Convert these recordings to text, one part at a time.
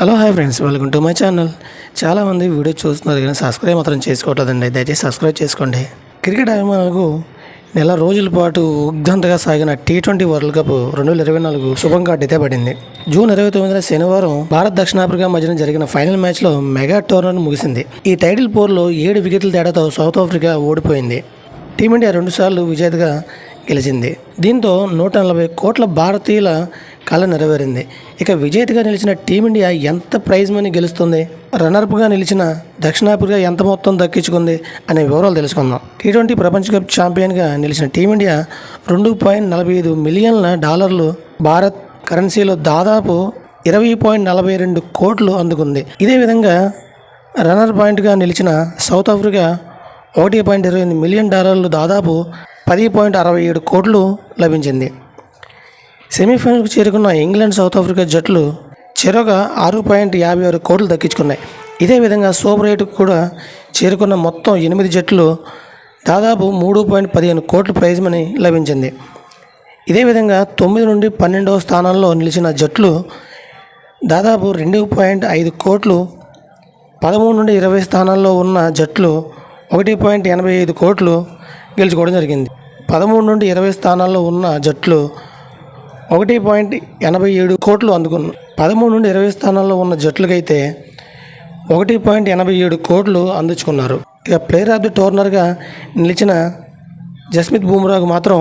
Hello hi friends welcome to my channel చాలామంది video చూస్తున్నారు కానీ సబ్స్క్రైబ్ మాత్రం చేసుకోవట్లేదండి. దయచేసి సబ్స్క్రైబ్ చేసుకోండి. క్రికెట్ అభిమానులకు నెల రోజుల పాటు ఉగ్ధంతగా సాగిన టీ ట్వంటీ వరల్డ్ కప్ రెండు వేల ఇరవై నాలుగు శుభం కార్డు అయితే పడింది. జూన్ ఇరవై తొమ్మిదిన శనివారం భారత్ దక్షిణాఫ్రికా మధ్యన జరిగిన ఫైనల్ మ్యాచ్లో మెగా టోర్నమెంట్ ముగిసింది. ఈ టైటిల్ పోర్లో ఏడు వికెట్ల తేడాతో సౌత్ ఆఫ్రికా ఓడిపోయింది. టీమిండియా రెండుసార్లు విజేతగా గెలిచింది. దీంతో నూట నలభై కోట్ల భారతీయుల కళ నెరవేరింది. ఇక విజేతగా నిలిచిన టీమిండియా ఎంత ప్రైజ్ మనీ గెలుస్తుంది? రన్నర్ప్గా నిలిచిన దక్షిణాఫ్రికా ఎంత మొత్తం దక్కించుకుంది? అనే వివరాలు తెలుసుకుందాం. టీ ట్వంటీ ప్రపంచ కప్ ఛాంపియన్గా నిలిచిన టీమిండియా రెండు పాయింట్ నలభై ఐదు మిలియన్ల డాలర్లు భారత్ కరెన్సీలో దాదాపు ఇరవై పాయింట్ నలభై రెండు కోట్లు అందుకుంది. ఇదే విధంగా రన్నర్ పాయింట్గా నిలిచిన సౌత్ ఆఫ్రికా ఒకటి పాయింట్ ఇరవై ఎనిమిది మిలియన్ డాలర్లు దాదాపు పది పాయింట్ అరవై ఏడు కోట్లు లభించింది. సెమీఫైనల్కు చేరుకున్న ఇంగ్లాండ్ సౌత్ ఆఫ్రికా జట్లు చెరొక ఆరు పాయింట్ యాభై ఆరు కోట్లు దక్కించుకున్నాయి. ఇదే విధంగా సూపర్ ఎయిట్కు కూడా చేరుకున్న మొత్తం ఎనిమిది జట్లు దాదాపు మూడు పాయింట్ పదిహేను కోట్ల ప్రైజ్ మనీ లభించింది. ఇదే విధంగా తొమ్మిది నుండి పన్నెండవ స్థానంలో నిలిచిన జట్లు దాదాపు రెండు పాయింట్ ఐదు కోట్లు పదమూడు నుండి ఇరవై స్థానాల్లో ఉన్న జట్లు ఒకటి పాయింట్ ఎనభై ఐదు కోట్లు గెలుచుకోవడం జరిగింది. పదమూడు నుండి ఇరవై స్థానాల్లో ఉన్న జట్లు ఒకటి పాయింట్ ఎనభై ఏడు కోట్లు అందుకున్న. పదమూడు నుండి ఇరవై స్థానాల్లో ఉన్న జట్లకైతే ఒకటి పాయింట్ ఎనభై ఏడు కోట్లు అందించుకున్నారు. ఇక ప్లేయర్ ఆఫ్ ది టోర్నర్గా నిలిచిన జస్మిత్ బూమ్రాకు మాత్రం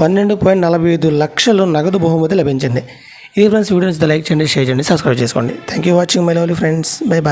పన్నెండు పాయింట్ నలభై ఐదు లక్షలు నగదు బహుమతి లభించింది. ఇది ఫ్రెండ్స్ వీడియో లైక్ చేయండి షేర్ చేయండి సబ్స్క్రైబ్ చేసుకోండి. Thank you watching my lovely friends bye bye